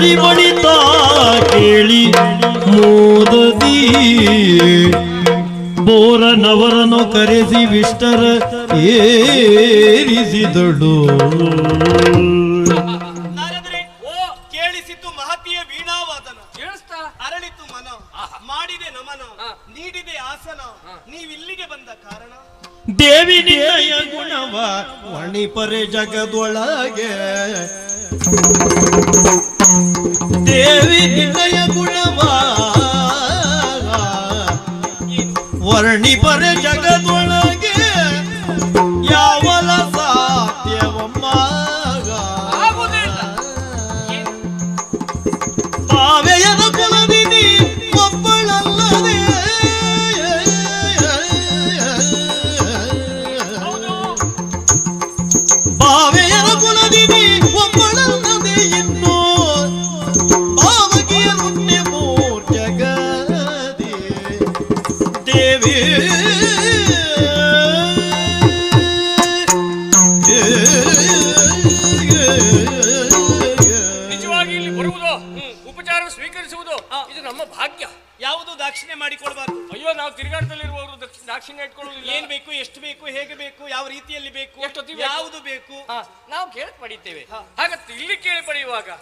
ಪರಿಮಣಿತ ಕೇಳಿ ಮೋದದಿ. ಬೋರನವರನ್ನು ಕರೆಸಿ ವಿಷ್ಟರ ಏರಿಸಿದಳು. ನಾರದರೆ ಓ ಕೇಳಿಸಿದ್ದು ಮಹತಿಯ ವೀಣಾವಾದನ. ಕೇಳಿಸ್ತಾ? ಅರಳಿತು ಮನ. ಮಾಡಿದೆ ನಮನ. ನೀಡಿದೆ ಆಸನ. ನೀವಿಲ್ಲಿಗೆ ಬಂದ ಕಾರಣ? ದೇವಿ ನಿನ್ನಯ ಗುಣವ ವಣಿಪರೆ ಜಗದೊಳಗೆ ದೇವಿ ನಿನ್ನಯ ಗುಣವ ವರ್ಣಿಪರೆ ಜಗದೊಳಗೆ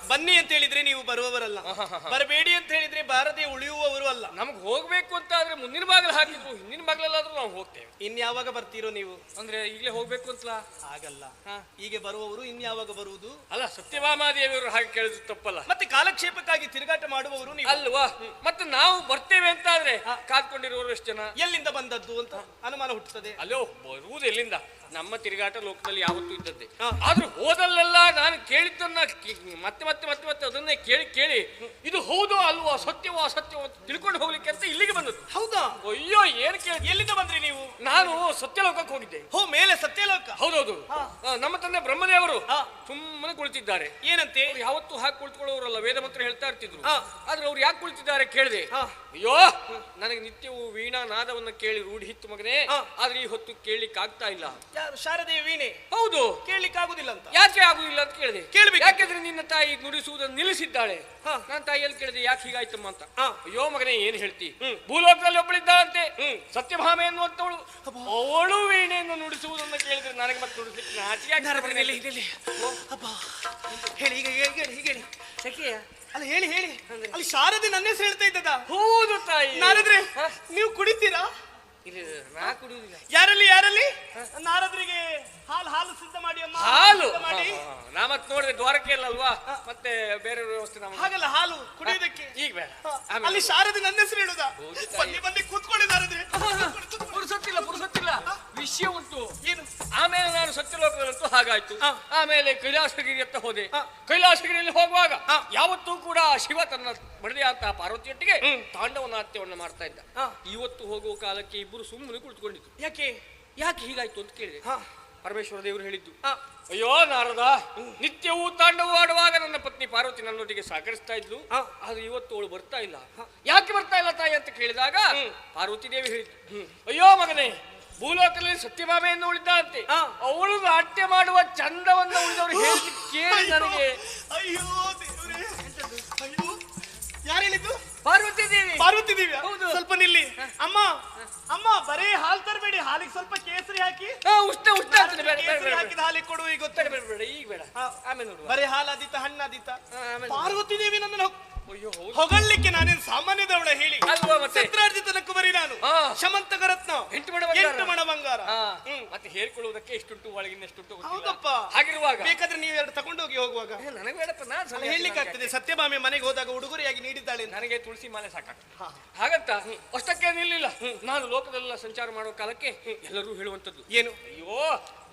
ಬನ್ನಿ ಅಂತ ಹೇಳಿದ್ರೆ ನೀವು ಬರುವವರಲ್ಲ. ಬರಬೇಡಿ ಅಂತ ಹೇಳಿದ್ರೆ ಬಾರದೆ ಉಳಿಯುವವರು ಅಲ್ಲ. ನಮ್ಗೆ ಹೋಗ್ಬೇಕು ಅಂತ ಆದ್ರೆ ಮುಂದಿನ ಬಾಗಿಲು ಹಾಕಿದ್ರು ಹಿಂದಿನ ಬಾಗಿಲಲ್ಲಾದ್ರೂ ನಾವು ಹೋಗ್ತೇವೆ. ಇನ್ಯಾವಾಗ ಬರ್ತೀರೋ ನೀವು? ಅಂದ್ರೆ ಈಗಲೇ ಹೋಗ್ಬೇಕು ಅಂತಲ್ಲ ಆಗಲ್ಲ ಈಗ ಬರುವವರು ಇನ್ಯಾವಾಗ ಬರುವುದು? ಅಲ್ಲ ಸತ್ಯಭಾಮಾದೇವಿಯವರು ಹಾಗೆ ಕೇಳಿದ್ರು ತಪ್ಪಲ್ಲ. ಮತ್ತೆ ಕಾಲಕ್ಷೇಪಕ್ಕಾಗಿ ತಿರುಗಾಟ ಮಾಡುವವರು ನೀವು? ಅಲ್ವಾ? ಮತ್ತೆ ನಾವು ಬರ್ತೇವೆ ಅಂತ ಆದ್ರೆ ಕಾದ್ಕೊಂಡಿರುವವರು ಎಷ್ಟು ಜನ? ಎಲ್ಲಿಂದ ಬಂದದ್ದು ಅಂತ ಅನುಮಾನ ಹುಟ್ಟುತ್ತದೆ ಅಲ್ಲೋ ಬರುವುದು ಎಲ್ಲಿಂದ? ನಮ್ಮ ತಿರುಗಾಟ ಲೋಕದಲ್ಲಿ ಯಾವತ್ತೂ ಇದ್ದದ್ದೆ. ಆದ್ರೂ ಹೋದಲ್ಲೆಲ್ಲ ನಾನು ಕೇಳಿದ್ದನ್ನ ಮತ್ತೆ ಮತ್ತೆ ಮತ್ತೆ ಮತ್ತೆ ಅದನ್ನೇ ಕೇಳಿ ಕೇಳಿ ಇದು ಹೌದೋ ಅಲ್ವೋ? ಸತ್ಯವೋ ಅಸತ್ಯವೋ ಅಂತ ತಿಳ್ಕೊಂಡು ಹೋಗ್ಲಿಕ್ಕೆ ಅಂತ ಇಲ್ಲಿಗೆ ಬಂದದ್ದು. ಹೌದಾ? ಅಯ್ಯೋ ಏನ್ ಕೇಳಿ ಎಲ್ಲಿಂದ ಬಂದ್ರಿ ನೀವು? ನಾನು ಸತ್ಯಲೋಕಕ್ಕೆ ಹೋಗಿದ್ದೆ. ಹೋ ಮೇಲೆ ಸತ್ಯಲೋಕ? ಹೌದೌದು. ಆ, ನಮ್ಮ ತಂದೆ ಬ್ರಹ್ಮದೇವರು ಹಾ. ಸುಮ್ಮನೆ ಕುಳಿತಿದ್ದಾರೆ. ಏನಂತೆ? ಅವ್ರು ಯಾವತ್ತೂ ಹಾಕಿ ಕುಳಿತುಕೊಳ್ಳೋರಲ್ಲ ವೇದ ಮಂತ್ರ ಹೇಳ್ತಾ ಇರ್ತಿದ್ರು. ಹಾ. ಆದ್ರೆ ಅವ್ರು ಯಾಕೆ ಕುಳಿತಿದ್ದಾರೆ ಕೇಳಿದೆ? ಹಾ. ಅಯ್ಯೋ ನನಗೆ ನಿತ್ಯವು ವೀಣಾ ನಾದವನ್ನ ಕೇಳಿ ರೂಢಿ ಹಿತ್ತು ಮಗನೇ. ಹಾ. ಆದ್ರೆ ಈ ಹೊತ್ತು ಕೇಳಲಿಕ್ಕೆ ಆಗ್ತಾ ಇಲ್ಲ. ಯಾರು? ಶಾರದೆಯ ವೀಣೆ? ಹೌದು. ಕೇಳಲಿಕ್ಕೆ ಆಗುದಿಲ್ಲ ಅಂತ. ಯಾಕೆ ಆಗುದಿಲ್ಲ ಅಂತ ಕೇಳಿದೆ. ಕೇಳ್ಬೇಕು. ಯಾಕೆಂದ್ರೆ ನಿನ್ನ ತಾಯಿ ನುಡಿಸುವುದನ್ನು ನಿಲ್ಲಿಸಿದ್ದಾಳೆ. ಹಾ. ನಾನು ತಾಯಿಯಲ್ಲಿ ಕೇಳಿದೆ? ಯಾಕೆ ಹೀಗಾಯ್ತಮ್ಮ ಅಂತ? ಅಯ್ಯೋ ಮಗನೇ ಏನ್ ಹೇಳ್ತಿ? ಭೂಲೋಕದಲ್ಲಿ ಒಬ್ಬಳಿದ್ದಾಳಂತೆ. ಸತ್ಯಭಾಮೆ ಎನ್ನುವಂತವಳು ಅವಳು ವೀಣೆಯನ್ನು ನುಡಿಸುವುದನ್ನು ಕೇಳಿದ್ರೆ ನನಗೆ ಮತ್ತೆ ನುಡಿಸ್ಲಿಕ್ಕೆ ನಾಚಿಕೆ ಹೇಳಿ ಈಗ ಹೇಳಿ ಹೇಳಿ. ಯಾಕೆಯ? ಅಲ್ಲ ಹೇಳಿ ಹೇಳಿ. ಅಲ್ಲಿ ಶಾರದೆ ನನ್ನ ಹೆಸರು ಹೇಳ್ತಾ ಇದ್ದದ? ಹೌದು ತಾಯಿ. ನಾರದ್ರೆ ನೀವು ಕುಡಿತೀರಾ? ಇಲ್ಲ, ನಾ ಕುಡಿಯುವುದಿಲ್ಲ ಯಾರಲ್ಲಿ ಯಾರಲ್ಲಿ? ನಾರದ್ರಿಗೆ ಹಾಲು ಹಾಲು ಸಿದ್ಧ ಮಾಡಿ ಅಮ್ಮ ಹಾಲು ಸಿದ್ಧ ಮಾಡಿ. ಹಾ, ಹಾ, ಹಾ. ನಾ ಮತ್ತೆ ನೋಡಿದೆ ದ್ವಾರಕ್ಕೆ ಇಲ್ಲ ಅಲ್ವಾ? ಮತ್ತೆ ಬೇರೆ ವ್ಯವಸ್ಥೆ ನಮ್ಗೆ ಹಾಗಲ್ಲ ಹಾಲು ಕುಡಿಯೋದಕ್ಕೆ. ಈಗ ಬೇಡ. ಹಾ, ಆಮೇಲೆ ಅಲ್ಲಿ ಶಾರದಿ ನನ್ನ ಹೆಸರು ಹೇಳುದ? ಹೌದು ತಾಯಿ. ಬನ್ನಿ ಬನ್ನಿ ಕೂತ್ಕೊಳ್ಳಿ ನಾರದ್ರೆ. ಪುರುಸತ್ತಿಲ್ಲ ಪುರುಸತ್ತಿಲ್ಲ ವಿಷಯ ಉಂಟು. ಏನು? ಆಮೇಲೆ ನಾನು ಸತ್ಯಲೋಕದಲ್ಲಂತೂ ಹಾಗಾಯ್ತು. ಆಮೇಲೆ ಕೈಲಾಸಗಿರಿ ಅಂತ ಹೋದೆ. ಕೈಲಾಸಗಿರಿಯಲ್ಲಿ ಹೋಗುವಾಗ ಹಾ. ಯಾವತ್ತೂ ಕೂಡ ಶಿವ ತನ್ನ ಬಡದೆಯಂತಹ ಪಾರ್ವತಿಯೊಟ್ಟಿಗೆ ತಾಂಡವ ನಾಟ್ಯವನ್ನ ಮಾಡ್ತಾ ಇದ್ದ. ಇವತ್ತು ಹೋಗುವ ಕಾಲಕ್ಕೆ ಇಬ್ಬರು ಸುಮ್ಮನೆ ಕುಳಿತುಕೊಂಡಿದ್ರು. ಯಾಕೆ? ಯಾಕೆ ಹೀಗಾಯ್ತು ಅಂತ ಕೇಳಿದೆ. ಪರಮೇಶ್ವರ ದೇವರು ಹೇಳಿದ್ದು. ಅಯ್ಯೋ ನಾರದ ನಿತ್ಯವೂ ತಾಂಡವ ಆಡುವಾಗ ನನ್ನ ಪತ್ನಿ ಪಾರ್ವತಿ ನನ್ನೊಟ್ಟಿಗೆ ಸಹಕರಿಸ್ತಾ ಇದ್ಲು. ಆದ್ರೆ ಇವತ್ತು ಅವಳು ಬರ್ತಾ ಇಲ್ಲ. ಯಾಕೆ ಬರ್ತಾ ಇಲ್ಲ ತಾಯಿ ಅಂತ ಕೇಳಿದಾಗ ಪಾರ್ವತಿ ದೇವಿ ಹೇಳಿದ್ರು ಅಯ್ಯೋ ಮಗನೇ ಭೂಲೋಕದಲ್ಲಿ ಸತ್ಯಭಾಮೆಯನ್ನು ಉಳಿದಂತೆ. ಅವಳು ನಾಟ್ಯ ಮಾಡುವ ಚಂದವನ್ನು ಉಳಿದವರು ಹೇಳಿ ಕೇಳಿ ನನಗೆ. ಅಯ್ಯೋ. ಯಾರು ಹೇಳಿದ್ದು? ಪಾರ್ವತಿ ದೇವಿ ಪಾರ್ವತಿ ದೇವಿ ಹೌದು. ಸ್ವಲ್ಪ ನಿಲ್ಲಿ. ಅಮ್ಮ ಅಮ್ಮ ಬರೀ ಹಾಲು ತರಬೇಡಿ. ಹಾಲಿಗೆ ಸ್ವಲ್ಪ ಕೇಸರಿ ಹಾಕಿ. ಆ, ಉಷ್ಣ ಉಷ್ಣ ಆಗ್ತದೆ. ಬೇಡ ಬೇಡ ಕೇಸರಿ ಬೇಡ ಹಾಕಿದ ಹಾಲಿಗೆ ಕೊಡು ಈಗ ಬೇಡ ಗೊತ್ತಾಗ ಬೇಡ ಬೇಡ ಈಗ ಬೇಡ. ಹಾ. ಆಮೇಲೆ ನೋಡುವ. ಬರೀ ಹಾಲಾದಿತ್ತ ಹಣ್ಣಾದಿತ್ತ ಹಾ, ಆಮೇಲೆ ಪಾರ್ವತಿ ದೇವಿ ನನ್ನನ್ನು ಹೊಗಳಲಿಕ್ಕೆ ನಾನೇನು ಸಾಮಾನ್ಯದವಳ ಹೇಳಿ? ಚಿತ್ರಾರ್ಜಿತನ ಕುಮರಿ ನಾನು. ಶಮಂತ ಶಮಂತಕ ರತ್ನ ಎಂಟು ಮಣ ಬಂಗಾರ. ಮತ್ತೆ ಹೇಳ್ಕೊಳ್ಳುವುದಕ್ಕೆ ಎಷ್ಟುಂಟು ಒಳಗಿನ ಎಷ್ಟುಂಟು. ಹೌದಪ್ಪ. ಹಾಗಿರುವಾಗ? ಬೇಕಾದ್ರೆ ನೀವು ಎರಡು ತಗೊಂಡೋಗಿ ಹೋಗುವಾಗ. ಏ, ನನಗೆ ಬೇಡಪ್ಪ ನಾನು ಹೇಳಲಿಕ್ಕೆ ಆಗ್ತದೆ. ಸತ್ಯಭಾಮಿ ಮನೆಗೆ ಹೋದಾಗ ಉಡುಗೊರೆಯಾಗಿ ನೀಡಿದ್ದಾಳೆ ನನಗೆ ತುಳಸಿ ಮಾಲೆ ಸಾಕಾಗ್ತದೆ. ಹಾಗಂತ ಅಷ್ಟಕ್ಕೆ ನಿಲ್ಲಿಲ್ಲ ನಾನು ಲೋಕದಲ್ಲ ಸಂಚಾರ ಮಾಡುವ ಕಾಲಕ್ಕೆ ಎಲ್ಲರೂ ಹೇಳುವಂತದ್ದು ಏನು? ಅಯ್ಯೋ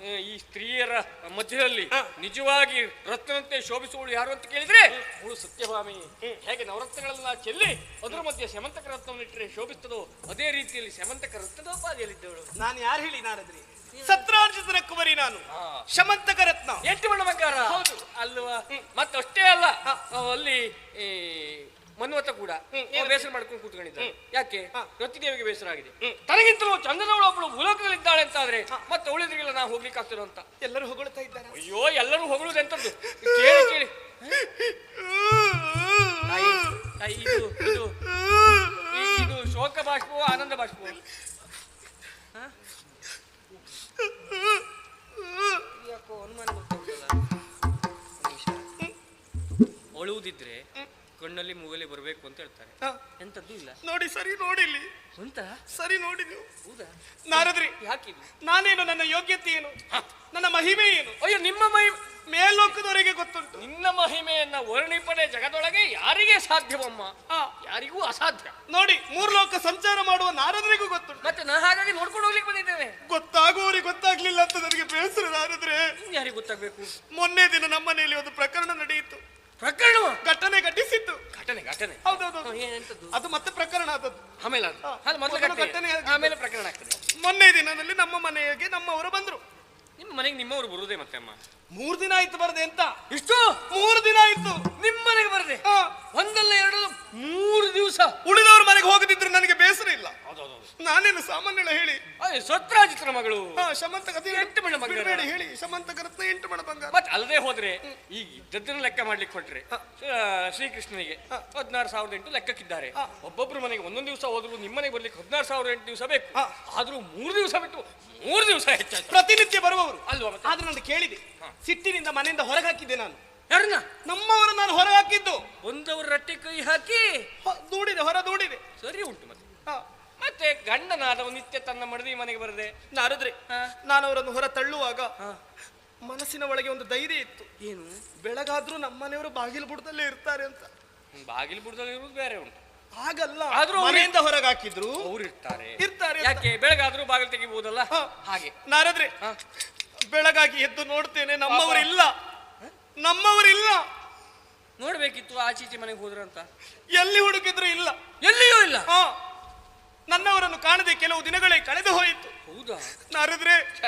ಈ ಸ್ತ್ರೀಯರ ಮಧ್ಯದಲ್ಲಿ ನಿಜವಾಗಿ ರತ್ನಂತೆ ಶೋಭಿಸುವಳು ಯಾರು ಅಂತ ಕೇಳಿದ್ರೆ ಅವಳು ಸತ್ಯಭಾಮಿ. ಹೇಗೆ ನವರತ್ನಗಳನ್ನ ಚೆಲ್ಲಿ ಅದರ ಮಧ್ಯೆ ಶಮಂತಕ ರತ್ನವನ್ನು ಇಟ್ಟರೆ ಶೋಭಿಸ್ತದೋ ಅದೇ ರೀತಿಯಲ್ಲಿ ಶಮಂತಕ ರತ್ನದ ಉಪಾದಿಯಲ್ಲಿದ್ದವಳು. ನಾನು ಯಾರು ಹೇಳಿ ನಾರದ್ರಿ? ಸತ್ರಾರ್ಜಿತನ ಕುಮರಿ ನಾನು. ಶಮಂತಕ ರತ್ನ. ಎಂಟು ಬಣ್ಣ ಬಂಗಾರ. ಹೌದು. ಅಲ್ವಾ? ಮತ್ತಷ್ಟೇ ಅಲ್ಲ ಅಲ್ಲಿ ಮನ್ವತ ಕೂಡ ಬೇಸರ ಮಾಡ್ಕೊಂಡು ಕೂತ್ಕೊಂಡಿದ್ದ ಯಾಕೆ? ರತಿದೇವಿಗೆ ಬೇಸರ ಆಗಿದೆ. ತನಗಿಂತಲೂ ಚಂದನವಳು ಒಬ್ಬಳು ಭೂಲೋಕದಲ್ಲಿ ಇದ್ದಾಳೆ ಅಂತ ಆದ್ರೆ ಮತ್ತೆ ಉಳಿದ್ರಿಗೆಲ್ಲ ನಾ ಹೋಗ್ಲಿಕ್ಕೆ ಆಗ್ತಿರೋ ಅಂತ. ಎಲ್ಲರೂ ಹೊಗಳ್ತಾ ಇದ್ದಾರೆ? ಅಯ್ಯೋ ಎಲ್ಲರೂ ಹೊಗಳುದೆಂತದ್ದು ಕೇಳಿ ಕೇಳಿ. ಇದು ಇದು. ಇದು ಶೋಕ ಬಾಷ್ಪವೋ ಆನಂದ ಬಾಷ್ಪವೋ? ಅನುಮಾನ ಉಂಟಲ್ಲ? ಅಳುವುದಿದ್ರೆ ಕಣ್ಣಲ್ಲಿ ಮೂಗಲಿ ಬರಬೇಕು ಅಂತ ಹೇಳ್ತಾರೆ. ಎಂತದ್ದು ಇಲ್ಲ. ನೋಡಿ ಸರಿ ನೋಡಿಲಿ. ಅಂತ ಸರಿ ನೋಡಿ ನೀವು ಹೌದಾ? ನಾರದ್ರಿ ಯಾಕೆ ನಾನೇನು ನನ್ನ ಯೋಗ್ಯತೆ ಏನು? ನನ್ನ ಮಹಿಮೆ ಏನು? ಅಯ್ಯೋ ನಿಮ್ಮ ಮಹಿ ಮೇಲ್ಲೋಕದವರೆಗೆ ಗೊತ್ತುಂಟು. ನಿನ್ನ ಮಹಿಮೆಯನ್ನ ವರ್ಣಿಪಡೆ ಜಗದೊಳಗೆ ಯಾರಿಗೆ ಸಾಧ್ಯವಮ್ಮ? ಯಾರಿಗೂ ಅಸಾಧ್ಯ. ನೋಡಿ ಮೂರ್ ಲೋಕ ಸಂಚಾರ ಮಾಡುವ ನಾರದ್ರಿಗೂ ಗೊತ್ತುಂಟು. ಮತ್ತೆ ನಾ ಹಾಗಾಗಿ ನೋಡ್ಕೊಂಡು ಹೋಗ್ಲಿಕ್ಕೆ ಬಂದಿದ್ದೇನೆ. ಗೊತ್ತಾಗುವವರಿಗೆ ಗೊತ್ತಾಗ್ಲಿಲ್ಲ ಅಂತ ನನಗೆ ಬೇಸರ ನಾರದ್ರೆ. ಯಾರಿಗೆ ಗೊತ್ತಾಗ್ಬೇಕು? ಮೊನ್ನೆ ದಿನ ನಮ್ಮ ಮನೆಯಲ್ಲಿ ಒಂದು ಪ್ರಕರಣ ನಡೆಯಿತು. ಪ್ರಕರಣ. ಘಟನೆ ಘಟಿಸಿತ್ತು. ಘಟನೆ ಘಟನೆ. ಹೌದೌದು. ಅದು ಮತ್ತೆ ಪ್ರಕರಣ ಆದದ್ದು. ಆಮೇಲೆ ಅದು. ಮೊದಲು ಮೊದಲು ಘಟನೆ. ಆಮೇಲೆ ಪ್ರಕರಣ ಆಗ್ತದೆ. ಮೊನ್ನೆ ದಿನದಲ್ಲಿ ನಮ್ಮ ಮನೆಗೆ ನಮ್ಮವರು ಬಂದ್ರು. ನಿಮ್ಮ ಮನೆಗೆ ನಿಮ್ಮವರು ಬರುದೇ ಮತ್ತೆ ಅಮ್ಮ? ಮೂರ್ ದಿನ ಆಯ್ತು ಬರದೆ ಅಂತ ಇಷ್ಟು? ಮೂರು ದಿನ ಆಯ್ತು. ನಿಮ್ಮ ಮನೆಗೆ ಬರದೆ. ಒಂದಲ್ಲ ಎರಡು ಮೂರು ದಿವಸ. ಉಳಿದವ್ರ ಮನೆಗೆ ಹೋಗದಿದ್ರು ನನಗೆ ಬೇಸರ ಇಲ್ಲ. ನಾನೇನು ಸಾಮಾನ್ಯ ಹೇಳಿ? ಸತ್ರಾಜಿತ್ರ ಮಗಳು. ಶಮಂತ ಎಂಟು ಮಣ ಬಂಗಾರ. ಹೇಳಿ. ಶಮಂತ ರತ್ನ ಎಂಟು ಮಣ ಬಂಗಾರ. ಮತ್ತೆ ಅಲ್ಲದೆ ಹೋದ್ರೆ ಈಗ ಇದ್ದದ್ದನ್ನ ಲೆಕ್ಕ ಮಾಡ್ಲಿಕ್ಕೆ ಕೊಟ್ರೆ ಶ್ರೀಕೃಷ್ಣನಿಗೆ ಹದಿನಾರು ಸಾವಿರದ ಎಂಟು ಲೆಕ್ಕಕ್ಕಿದ್ದಾರೆ. ಒಬ್ಬೊಬ್ರು ಮನೆಗೆ ಒಂದೊಂದು ದಿವಸ ಹೋದ್ರು ನಿಮ್ಮ ಮನೆಗೆ ಬರ್ಲಿಕ್ಕೆ ಹದಿನಾರು ಸಾವಿರದ ಎಂಟು ದಿವಸ ಬೇಕು. ಆದ್ರೂ ಮೂರು ದಿವಸ ಬಿಟ್ಟು ಮೂರು ದಿವಸ ಹೆಚ್ಚಾಯ್ತು. ಪ್ರತಿನಿತ್ಯ ಬರುವವರು. ಅಲ್ವಾ ಆದ್ರೆ ನಾನು ಕೇಳಿದೆ. ಸಿಟ್ಟಿನಿಂದ ಮನೆಯಿಂದ ಹೊರಗೆ ಹಾಕಿದ್ದೆ ನಾನು. ಯಾರನ್ನ? ನಮ್ಮವರು ನಾನು ಹೊರಗೆ ಹಾಕಿದ್ದು. ಒಂದವರು ರಟ್ಟಿ ಕೈ ಹಾಕಿ. ಹೊ- ದೂಡಿದೆ ಹೊರ ದೂಡಿದೆ. ಸರಿ ಉಂಟು ಮತ್ತೆ. ಹಾ. ಮತ್ತೆ ಗಂಡನಾದವ ನಿತ್ಯ ತನ್ನ ಮಡದಿ ಮನೆಗೆ ಬರದೆ? ನಾರದ್ರೆ ಹಾ. ನಾನು ಅವರನ್ನು ಹೊರ ತಳ್ಳುವಾಗ. ಮನಸ್ಸಿನ ಒಳಗೆ ಒಂದು ಧೈರ್ಯ ಇತ್ತು. ಏನು? ಬೆಳಗಾದ್ರೂ ನಮ್ಮನೆಯವರು ಬಾಗಿಲು ಬುಡದಲ್ಲೇ ಇರ್ತಾರೆ ಅಂತ. ಬಾಗಿಲು ಬುಡದಲ್ಲಿ ಇರುವುದು ಬೇರೆ ಉಂಟು. ಹಾಗಲ್ಲ ಆದ್ರೂ ಅವ್ರು- ಮನೆಯಿಂದ ಹೊರಗೆ ಹಾಕಿದ್ರು. ಅವ್ರು ಇರ್ತಾರೆ. ಇರ್ತಾರೆ ಅಂತ. ಯಾಕೆ? ಬೆಳಗಾದ್ರೂ ಬಾಗಿಲು ತೆಗಿಬಹುದಲ್ಲ ಹಾ. ಹಾಗೆ. ನಾರದ್ರೆ ಹಾ. ಬೆಳಗಾಗಿ ಎದ್ದು ನೋಡ್ತೇನೆ ನಮ್ಮವರಿಲ್ಲ. ನಮ್ಮವರಿಲ್ಲ. ನೋಡ್ಬೇಕಿತ್ತು ಆಚೀಚೆ ಮನೆಗೆ ಹೋದ್ರ ಅಂತ ಎಲ್ಲಿ ಹುಡುಕಿದ್ರು ಇಲ್ಲ. ಎಲ್ಲಿಯೂ ಇಲ್ಲ. ಹಾ. ನನ್ನವರನ್ನು ಕಾಣದೆ ಕೆಲವು ದಿನಗಳೇ ಕಳೆದು ಹೋಯಿತು. ಹೌದಾ? ನಾರದ್ರೆ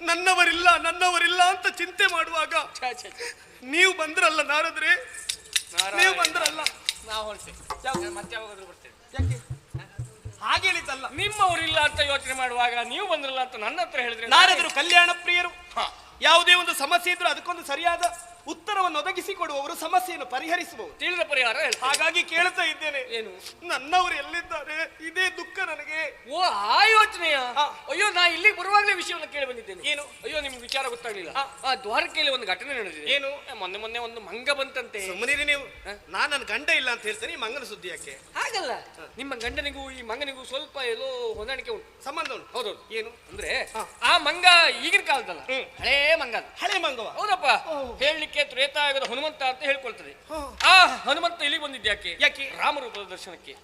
ನನ್ನವರಿಲ್ಲ ನನ್ನವರಿಲ್ಲ ಅಂತ ಚಿಂತೆ ಮಾಡುವಾಗ ಛೆ, ಛೆ, ಛೆ. ನೀವು ಬಂದ್ರಲ್ಲ ನಾರದ್ರೆ? ನೀವು ಬಂದ್ರಲ್ಲ. ನಾವು ಮತ್ತೆ ಯಾವಾಗಾದ್ರೂ ಬರ್ತೇವೆ ಯಾಕೆ? ಹಾಗೆ ಹೇಳಿದ್ದಲ್ಲ ನಿಮ್ಮವರಿಲ್ಲ ಅಂತ ಯೋಚನೆ ಮಾಡುವಾಗ ನೀವು ಬಂದ್ರಲ್ಲ ಅಂತ ನನ್ನ ಹತ್ರ ಹೇಳಿದ್ರೆ ನಾರದರು ಕಲ್ಯಾಣ ಪ್ರಿಯರು. ಯಾವುದೇ ಒಂದು ಸಮಸ್ಯೆ ಇದ್ರೂ ಅದಕ್ಕೊಂದು ಸರಿಯಾದ ಉತ್ತರವನ್ನು ಒದಗಿಸಿಕೊಡುವವರು ಸಮಸ್ಯೆಯನ್ನು ಪರಿಹರಿಸಬಹುದು ತಿಳಿದ ಪರಿಹಾರ ಹಾಗಾಗಿ ಕೇಳ್ತಾ ಇದ್ದೇನೆ. ಏನು? ನನ್ನವರು ಎಲ್ಲಿದ್ದಾರೆ? ಇದೇ ದುಃಖ ನನಗೆ. ಓ ಆ ಯೋಚನೆಯ. ಅಯ್ಯೋ ನಾ ಇಲ್ಲಿಗೆ ಬರುವಾಗಲೇ ವಿಷಯವನ್ನು ಕೇಳಿ ಬಂದಿದ್ದೇನೆ. ಏನು? ಅಯ್ಯೋ ನಿಮ್ಗೆ ವಿಚಾರ ಗೊತ್ತಾಗ್ಲಿಲ್ಲ. ಆ ದ್ವಾರಕೆಯಲ್ಲಿ ಒಂದು ಘಟನೆ ನಡೆದಿದೆ. ಏನು? ಆ, ಮೊನ್ನೆ ಮೊನ್ನೆ ಒಂದು ಮಂಗ ಬಂತಂತೆ. ಸುಮ್ಮನಿರಿ ನೀವು. ನಾನು ನನ್ನ ಗಂಡ ಇಲ್ಲ ಅಂತ ಹೇಳ್ತೇನೆ ಈ ಮಂಗನ ಸುದ್ದಿ ಯಾಕೆ? ಹಾಗಲ್ಲ. ನಿಮ್ಮ ಗಂಡನಿಗೂ ಈ ಮಂಗನಿಗೂ ಸ್ವಲ್ಪ ಎಲ್ಲೋ ಹೊಂದಾಣಿಕೆ ಉಂಟು. ಸಂಬಂಧ ಉಂಟು. ಹೌದೌದು. ಏನು? ಅಂದ್ರೆ. ಆ ಮಂಗ ಈಗಿನ ಕಾಲದಲ್ಲ. ಹ್ಮ್. ಹಳೇ ಮಂಗ ಅದು. ಹಳೆ ಮಂಗವ? ಹೌದಪ್ಪ. ಓ. ಹೇಳಲಿಕ್ಕೆ ತ್ರೇತಾಯುಗದ ಹನುಮಂತ ಅಂತ ಹೇಳ್ಕೊಳ್ತದೆ. ಆ ಹನುಮಂತ ಇಲ್ಲಿ ಬಂದಿದ್ದ ಯಾಕೆ? ಯಾಕೆ? ರಾಮರೂಪದ ದರ್ಶನಕ್ಕೆ.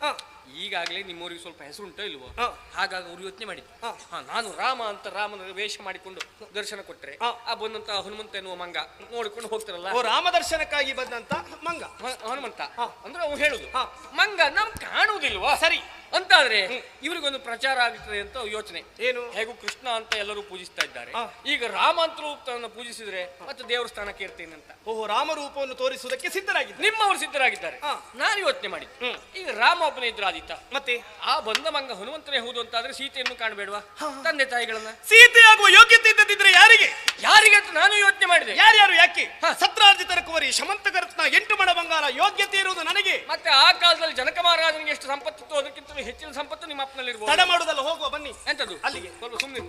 ಈಗಾಗಲೇ ನಿಮ್ಮವರಿಗೆ ಸ್ವಲ್ಪ ಹೆಸರುಂಟೋ ಇಲ್ವೋ? ಹಾ. ಹಾಗಾಗಿ ಅವ್ರು ಯೋಚನೆ ಮಾಡಿದ್ರು. ನಾನು ರಾಮ ಅಂತ ರಾಮನ ವೇಷ ಮಾಡಿಕೊಂಡು ದರ್ಶನ ಕೊಟ್ಟರೆ ಆ ಬಂದಂತ ಹನುಮಂತ ಎನ್ನುವ ಮಂಗ ನೋಡಿಕೊಂಡು ಹೋಗ್ತಾರಲ್ಲ? ರಾಮ ದರ್ಶನಕ್ಕಾಗಿ ಬಂದಂತ ಮಂಗ. ಹನುಮಂತ? ಅಂದ್ರೆ ಅವ್ನು ಹೇಳುದು ಮಂಗ ನಮ್ ಕಾಣುವುದಿಲ್ವಾ? ಸರಿ. ಅಂತಾದ್ರೆ ಇವರಿಗೊಂದು ಪ್ರಚಾರ ಆಗುತ್ತದೆ ಅಂತ ಯೋಚನೆ. ಏನು? ಹೇಗೂ ಕೃಷ್ಣ ಅಂತ ಎಲ್ಲರೂ ಪೂಜಿಸ್ತಾ ಇದ್ದಾರೆ. ಈಗ ರಾಮ ಅಂತ ರೂಪವನ್ನು ಪೂಜಿಸಿದ್ರೆ ಮತ್ತೆ ದೇವರ ಸ್ಥಾನಕ್ಕೆ ಇರ್ತೇನೆ ಅಂತ. ಓಹೋ ರಾಮರೂಪವನ್ನು ತೋರಿಸುವುದಕ್ಕೆ ಸಿದ್ಧರಾಗಿದ್ದ ನಿಮ್ಮವರು ಸಿದ್ಧರಾಗಿದ್ದಾರೆ. ನಾನು ಯೋಚನೆ ಮಾಡಿದ್ದೆ. ಈಗ ರಾಮ ಒಬ್ಬನೇ ಇದ್ರ ಆದಿತ್ತ ಮತ್ತೆ? ಆ ಬಂದ ಮಂಗ ಹನುಮಂತನೇ ಹೌದು ಅಂತಾದ್ರೆ ಸೀತೆಯನ್ನು ಕಾಣಬೇಡವಾ? ತಂದೆ ತಾಯಿಗಳನ್ನ? ಸೀತೆಯಾಗುವ ಯೋಗ್ಯತೆ ಇದ್ದದಿದ್ರೆ ಯಾರಿಗೆ? ಯಾರಿಗೆ ಅಂತ ನಾನು ಯೋಚನೆ ಮಾಡಿದೆ. ಯಾರ್ಯಾರು ಯಾಕೆ. ಸತ್ರಾರ್ಜಿತರ ಕುವರಿ ಶಮಂತಕರತ್ನ ಎಂಟು ಮಣ ಬಂಗಾರ ಯೋಗ್ಯತೆ ಇರುವುದು ನನಗೆ. ಮತ್ತೆ ಆ ಕಾಲದಲ್ಲಿ ಜನಕ ಮಹಾರಾಜನಿಗೆ ಎಷ್ಟು ಸಂಪತ್ತಿತ್ತು ಅದಕ್ಕಿಂತ ಹೆಚ್ಚಿನ ಸಂಪತ್ತು ನಿಮ್ಮ ಅಪ್ಪನಲ್ಲಿರ್ಬೋದು. ತಡ ಮಾಡುದಲ್ಲ ಹೋಗುವ ಬನ್ನಿ. ಎಂತದ್ದು ಅಲ್ಲಿಗೆ. ಸ್ವಲ್ಪ ಸುಮ್ಮನೆ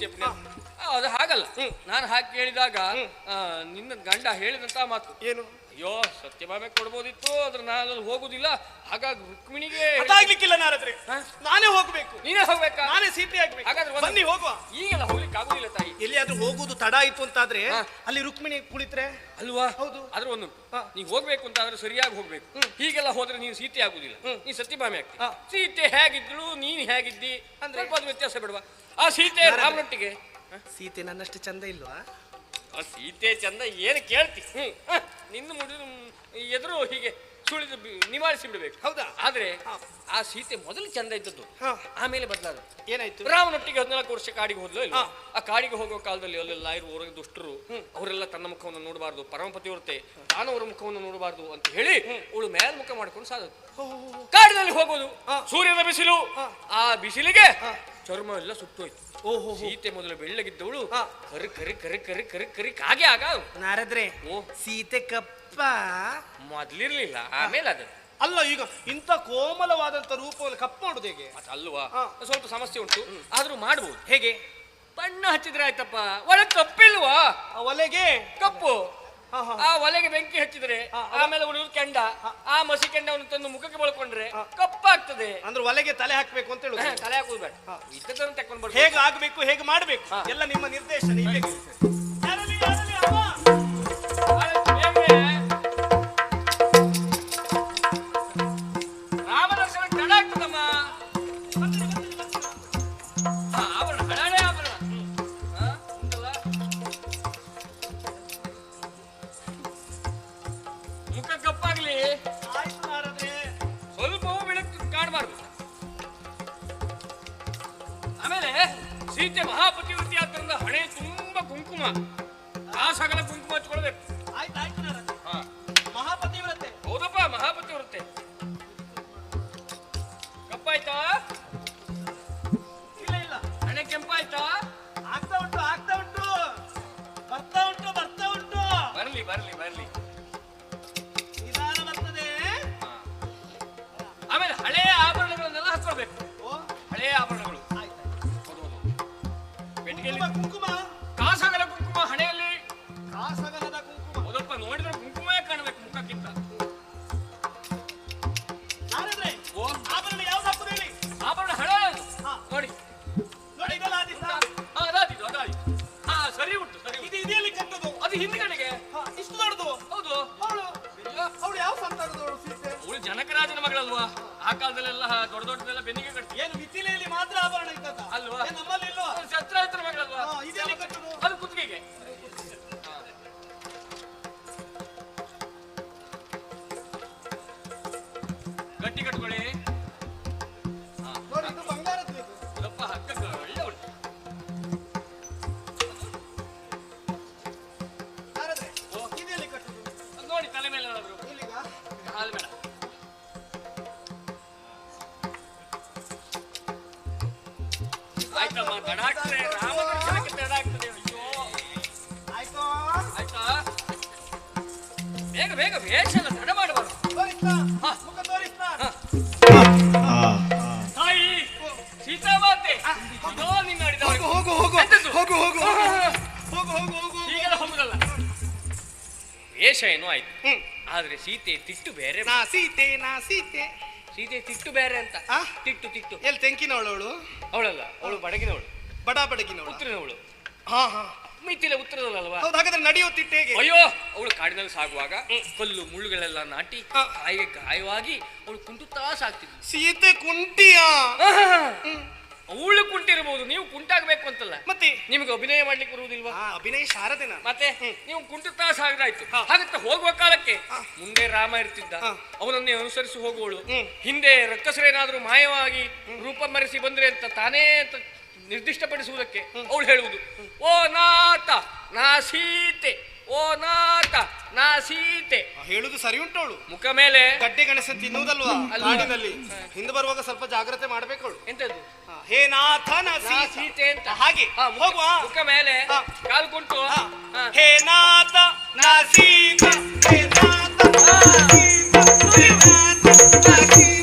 ಹಾಗಲ್ಲ ನಾನು ಹಾಕಿ ಕೇಳಿದಾಗ ಆ, ನಿನ್ನ ಗಂಡ ಹೇಳಿದಂತ ಮಾತು. ಏನು? ಅಯ್ಯೋ ಸತ್ಯಭಾಮೆ ಕೊಡ್ಬೋದಿತ್ತು ಆದ್ರೆ ನಾನು ಹೋಗುದಿಲ್ಲ. ಹಾಗಾಗಿ ರುಕ್ಮಿಣಿಗೆ. ಅದಾಗ್ಲಿಕ್ಕಿಲ್ಲ ನಾರದ್ರೆ. ನಾನೇ ಹೋಗ್ಬೇಕು. ನೀನೇ ಹೋಗ್ಬೇಕಾ? ನಾನೇ ಸೀತೆ ಆಗ್ಬೇಕು. ಹಾಗಾದ್ರೆ ಒಂದು- ಬನ್ನಿ ಹೋಗುವ. ಈಗೆಲ್ಲ ಹೋಗ್ಲಿಕ್ಕೆ ಆಗುದಿಲ್ಲ ತಾಯಿ. ಎಲ್ಲಿಯಾದ್ರೂ ಹೋಗುದು ತಡ ಆಯ್ತು ಅಂತಾದ್ರೆ. ಅಲ್ಲಿ ರುಕ್ಮಿಣಿ ಕುಳಿತ್ರೆ? ಅಲ್ವಾ? ಹೌದು. ಆದ್ರೆ ಒಂದು ಹಾ. ನೀ ಹೋಗ್ಬೇಕು ಅಂತ ಆದ್ರೆ ಸರಿಯಾಗಿ ಹೋಗ್ಬೇಕು. ಹೀಗೆಲ್ಲ ಹೋದ್ರೆ ನೀನು ಸೀತೆ ಆಗುದಿಲ್ಲ. ನೀ ಸತ್ಯಭಾಮೆ ಆಗ್ತಿ. ಹಾ. ಸೀತೆ ಹೇಗಿದ್ಳು ನೀನ್ ಹೇಗಿದ್ದಿ? ಅಂದ್ರೆ? ಸ್ವಲ್ಪ ಅದು ವ್ಯತ್ಯಾಸ ಬಿಡುವ? ಆ ಸೀತೆ. ರಾಮನೊಟ್ಟಿಗೆ. ಸೀತೆ ನನ್ನಷ್ಟು ಚಂದ ಇಲ್ವಾ? ಆ ಸೀತೆ ಚಂದ ಏನು ಕೇಳ್ತಿ? ನಿನ್ನ ಮುಡಿ ಎದುರು ಹೀಗೆ ಸುಳಿದು ನಿವಾರಿಸಿ ಬಿಡಬೇಕು. ಹೌದಾ? ಆದ್ರೆ ಆ ಸೀತೆ ಮೊದಲು ಚಂದ ಇದ್ದದ್ದು. ಆಮೇಲೆ ಬದಲಾದ. ಏನಾಯ್ತು? ರಾಮನೊಟ್ಟಿಗೆ ಹದಿನಾಲ್ಕು ವರ್ಷ ಕಾಡಿಗೆ ಹೋದ್ಲು ಇಲ್ಲ ಆ ಕಾಡಿಗೆ ಹೋಗುವ ಕಾಲದಲ್ಲಿ ಅಲ್ಲೆಲ್ಲ ಇರುವ ಹೊರಗೆ ದುಷ್ಟರು ಅವರೆಲ್ಲ ತನ್ನ ಮುಖವನ್ನು ನೋಡಬಾರ್ದು. ಪರಮಪತಿ ಹೊರತೆ ಅವರ ಮುಖವನ್ನು ನೋಡಬಾರ್ದು ಅಂತ ಹೇಳಿ ಅವಳು ಮೇಲ್ಮುಖ ಮಾಡ್ಕೊಂಡು ಸಾಧು ಕಾಡಿನಲ್ಲಿ ಹೋಗೋದು. ಸೂರ್ಯನ ಬಿಸಿಲು. ಆ ಬಿಸಿಲಿಗೆ ಚರ್ಮ ಎಲ್ಲ ಸುಟ್ಟೋಯ್ತು. ಓಹೋ ಸೀತೆ ಮೊದಲು ಬೆಳ್ಳಗಿದ್ದವಳು. ಹಾ. ಕರಿ ಕರಿ ಕರಿ ಕರಿ ಕರಿ ಕರಿ ಕಾಗೆ ಆಗ ನಾರದ್ರೆ ಓ. ಸೀತೆ ಕಪ್ಪ. ಮೊದ್ಲಿರ್ಲಿಲ್ಲ ಆಮೇಲೆ ಅದು. ಅಲ್ಲ ಈಗ ಇಂಥ ಕೋಮಲವಾದಂತ ರೂಪವನ್ನು ಕಪ್ಪ ಮಾಡುದು ಹೇಗೆ? ಮತ್ತೆ ಅಲ್ವಾ ಹಾ. ಸ್ವಲ್ಪ ಸಮಸ್ಯೆ ಉಂಟು. ಆದ್ರೂ ಮಾಡ್ಬೋದು. ಹೇಗೆ? ಬಣ್ಣ ಹಚ್ಚಿದ್ರೆ ಆಯ್ತಪ್ಪ. ಒಳಗೆ ಕಪ್ಪಿಲ್ವಾ? ಆ ಒಲೆಗೆ? ಕಪ್ಪು. ಆ ಒಲೆಗೆ ಬೆಂಕಿ ಹಚ್ಚಿದ್ರೆ ಆಮೇಲೆ ಉಳಿದ ಕೆಂಡ. ಆ ಮಸಿ ಕೆಂಡವನ್ನು ತಂದು ಮುಖಕ್ಕೆ ಬಳಕೊಂಡ್ರೆ ಕಪ್ಪಾಗ್ತದೆ. ಅಂದ್ರೆ ಒಲೆಗೆ ತಲೆ ಹಾಕ್ಬೇಕು ಅಂತ ಹೇಳುದು. ತಲೆ ಹಾಕುದು ಬೇಡ. ಇದ್ದದನ್ನು ಹೇಗೆ ಆಗ್ಬೇಕು ಹೇಗೆ ಮಾಡ್ಬೇಕು? ಎಲ್ಲ ನಿಮ್ಮ ನಿರ್ದೇಶನ. ಬರ್ಲಿ ಬರ್ಲಿ ಗಟ್ಟಿ ಕಟ್ಕೊಳ್ಳಿ ಸೀತೆ ತಿಟ್ಟು ಬೇರೆ. ನಾ ಸೀತೆ ನಾ ಸೀತೆ. ಸೀತೆ ತಿಟ್ಟು ಬೇರೆ ಅಂತ. ಆ? ತಿಟ್ಟು ತಿಟ್ಟು. ಎಲ್ಲಿ ತೆಂಕಿನವಳು ಅವಳು? ಅವಳಲ್ಲ ಅವಳು ಬಡಗಿನವಳು. ಬಡ ಬಡಗಿನವಳು. ಉತ್ತರನವಳು. ಹಾ ಹಾ. ಮಿತಿಲೆ ಉತ್ತರದಲ್ಲಲ್ವಾ ಹೌದು ಹಾಗಾದ್ರೆ ನಡೆಯುತ್ತಿಟ್ಟು ಹೇಗೆ? ಅಯ್ಯೋ ಅವಳು ಕಾಡಿನಲ್ಲಿ ಸಾಗುವಾಗ ಕಲ್ಲು ಮುಳ್ಳುಗಳೆಲ್ಲ ನಾಟಿ ಹಾ. ಕಾಯಿಗೆ ಗಾಯವಾಗಿ ಅವಳು ಕುಂಟುತ್ತಾ ಸಾಕ್ತಿದ್ಲು ಸೀತೆ ಕುಂಟಿಯಾ? ಅವಳು ಕುಂಟಿರ್ಬೋದು ನೀವು ಕುಂಟಾಗಬೇಕು ಅಂತಲ್ಲ. ಮತ್ತೆ? ನಿಮ್ಗೆ ಅಭಿನಯ ಮಾಡ್ಲಿಕ್ಕೆ ಬರುವುದಿಲ್ವಾ? ಆ ಅಭಿನಯ ಶಾರದೆನ? ಮತ್ತೆ ನೀವು ಕುಂಟುತ್ತಾ ಸಾಗದಾಯ್ತು ಹಾಗಂತ ಹೋಗುವ ಕಾಲಕ್ಕೆ ಮುಂದೆ ರಾಮ ಇರ್ತಿದ್ದ. ಹಾ. ಅವನನ್ನೇ ಅನುಸರಿಸಿ ಹೋಗುವಳು. ಹ್ಮ್. ಹಿಂದೆ ರಕ್ಕಸರೇನಾದ್ರೂ ಮಾಯವಾಗಿ ರೂಪ ಮರೆಸಿ ಬಂದ್ರೆ ಅಂತ ತಾನೇ ಅಂತ ನಿರ್ದಿಷ್ಟಪಡಿಸುವುದಕ್ಕೆ ಅವಳು ಹೇಳುವುದು. ಓ ನಾತ ನಾ ಸೀತೆ ಓ ನಾತ ನಾ ಸೀತೆ. ಹೇಳುದು ಸರಿ ಉಂಟವಳು ಮುಖ ಮೇಲೆ ಗಡ್ಡೆ ಗಣಸ ತಿನ್ನುವುದಲ್ವಾ? ಅಲ್ವಾ? ಕಾಡಿನಲ್ಲಿ. ಹಿಂದೆ ಬರುವಾಗ ಸ್ವಲ್ಪ ಜಾಗ್ರತೆ ಮಾಡ್ಬೇಕು ಎಂತದ್ದು ಹೇ ನಾಥ ನಾ ನಾ ಸೀತೆ. ಸೀತೆ ಅಂತ. ಹಾಗೆ. ಹಾ, ಮುಖ- ಹೋಗುವ. ಮುಖ ಮೇಲೆ ಹಾ. ಕಾಲು ಕುಂಟು. ಹಾ. ಹಾ. ಹೇ ನಾಥ ನಾ ಸೀತ. ಹೇ ನಾಥ ನಾ ಸೀತ. ಹೇ ನಾಥ ನಾ ಸೀತೆ.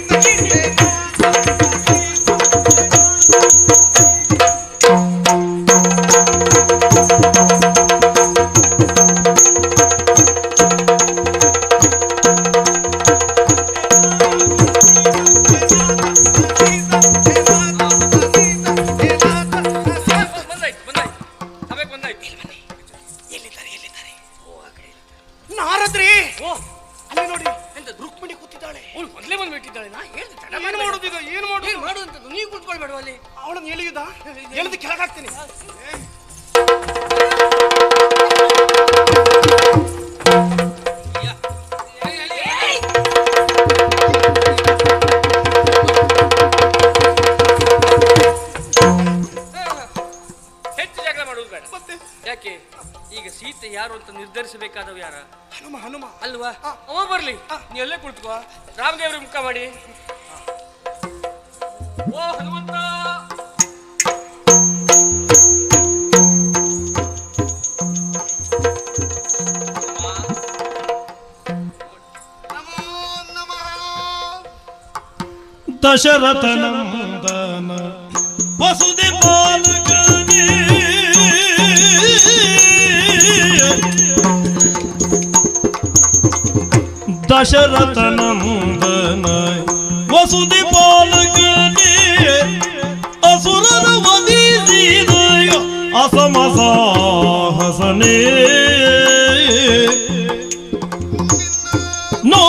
ಬಗೆಹರಿಸಬೇಕಾದವು ಯಾರ? ಹನುಮ ಹನುಮ. ಅಲ್ವಾ? ಅವ ಬರ್ಲಿ. ನೀ ಎಲ್ಲೇ ಕುಳಿತುಕೋ ರಾಮದೇವ್ರ ಮುಖ ಮಾಡಿ. ಓ ಹನುಮಂತ! ದಶರಥನ ವಸುದೇ ದಶರಥನಂದನ ವಸುದೆ ಪಾಲಕನೇ ಅಸುರರ ವಧಿಸಿದ ಅಸಮಸಾಹಸನೇ